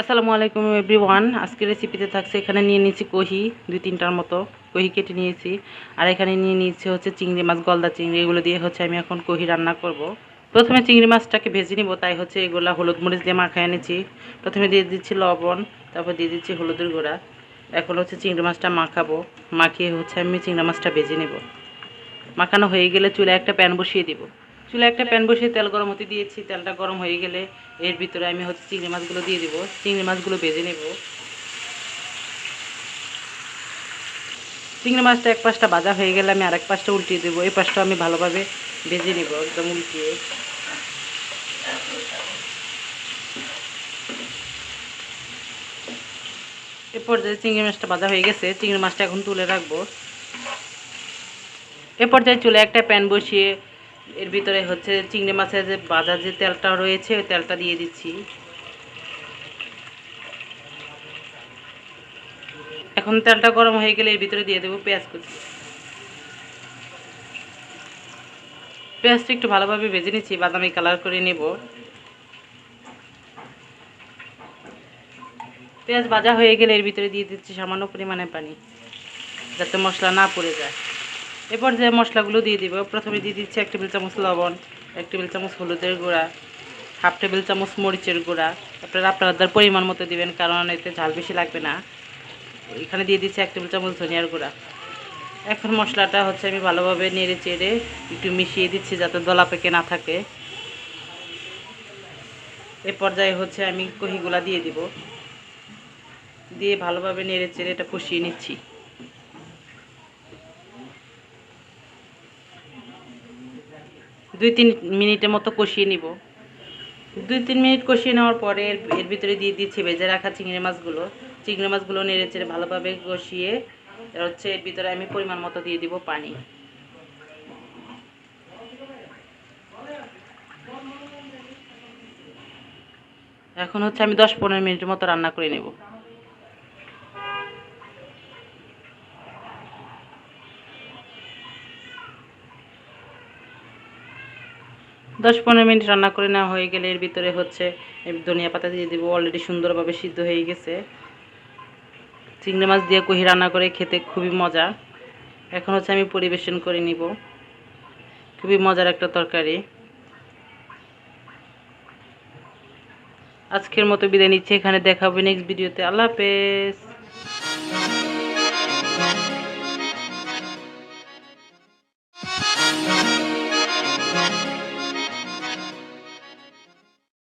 আসসালামু আলাইকুম এভরিওয়ান। আজকের রেসিপিতে থাকছে এখানে নিয়ে নিয়েছি কহি, দুই তিনটার মতো। কহি কেটে নিয়েছি। আর এখানে নিয়ে নিয়েছি হচ্ছে চিংড়ি মাছ, গলদা চিংড়ি। এগুলো দিয়ে হচ্ছে আমি এখন কহি রান্না করব। প্রথমে চিংড়ি মাছটাকে ভেজে নিব। তাই হচ্ছে এগুলো হলুদ মরিচ দিয়ে মাখায় এনেছি। প্রথমে দিয়ে দিচ্ছি লবণ, তারপর দিয়ে দিচ্ছি হলুদের গুঁড়া। এখন হচ্ছে চিংড়ি মাছটা মাখাবো। মাখিয়ে হচ্ছে আমি চিংড়ি মাছটা ভেজে নেব। মাখানো হয়ে গেলে চুলে একটা প্যান বসিয়ে দিব। চুলে একটা প্যান বসিয়ে তেল গরম হতে দিয়েছি। তেলটা গরম হয়ে গেলে এর ভিতরে আমি হচ্ছে চিংড়ি মাছগুলো দিয়ে দিব। চিংড়ি মাছগুলো ভেজে নেব। চিংড়ি মাছটা এক পাশটা ভাজা হয়ে গেলে আমি আরেক পাশটা উল্টিয়ে দেবো। এই পাশটা আমি ভালোভাবে ভেজে নেব একদম উল্টিয়ে। এ পর্যায়ে চিংড়ি মাছটা ভাজা হয়ে গেছে। চিংড়ি মাছটা এখন তুলে রাখব। এ পর্যায়ে চুলে একটা প্যান বসিয়ে এর ভিতরে হচ্ছে চিংড়ি মাছের যে বাজার যে তেলটা রয়েছে, ওই তেলটা দিয়ে দিচ্ছি। এখন তেলটা গরম হয়ে গেলে এর ভিতরে দিয়ে দেবো পেঁয়াজ কুচি। পেঁয়াজটা একটু ভালোভাবে ভেজে নিচ্ছি, বাদামি কালার করে নেব। পেঁয়াজ ভাজা হয়ে গেলে এর ভিতরে দিয়ে দিচ্ছি সামান্য পরিমাণে পানি, যাতে মশলা না পড়ে যায়। এরপর যে মশলাগুলো দিয়ে দিব। প্রথমে দিয়ে দিচ্ছি এক টেবিল চামচ লবণ, এক টেবিল চামচ হলুদের গুঁড়া, হাফ টেবিল চামচ মরিচের গুঁড়া। আপনারা আপনাদের পরিমাণ মতো দিবেন, কারণ এতে ঝাল বেশি লাগবে না। এখানে দিয়ে দিচ্ছি এক টেবিল চামচ ধনিয়ার গুঁড়া। এখন মশলাটা হচ্ছে আমি ভালোভাবে নেড়ে চেড়ে একটু মিশিয়ে দিচ্ছি যাতে দলা পেকে না থাকে। এ পর্যায়ে হচ্ছে আমি কহিগুলা দিয়ে দিব। দিয়ে ভালোভাবে নেড়ে চেড়ে এটা কষিয়ে নিচ্ছি। দুই তিন মিনিটের মতো কষিয়ে নিব। দুই তিন মিনিট কষিয়ে নেওয়ার পরে এর ভিতরে দিয়ে দিচ্ছি ভেজে রাখা চিংড়ি মাছগুলো। চিংড়ি মাছগুলো নেড়ে চেড়ে ভালোভাবে কষিয়ে হচ্ছে এর ভিতরে আমি পরিমাণ মতো দিয়ে দিব পানি। এখন হচ্ছে আমি দশ পনেরো মিনিটের মতো রান্না করে নেব। দশ পনেরো মিনিট রান্না করে নেওয়া হয়ে গেলে এর ভিতরে হচ্ছে ধনিয়া পাতা দিয়ে দেবো অলরেডি সুন্দরভাবে সিদ্ধ হয়ে গেছে। চিংড়ি মাছ দিয়ে কহি রান্না করে খেতে খুবই মজা। এখন হচ্ছে আমি পরিবেশন করে নিব। খুবই মজার একটা তরকারি। আজকের মতো বিদায় নিচ্ছি, এখানে দেখাবো নেক্সট ভিডিওতে আল্লাহ হাফেজ।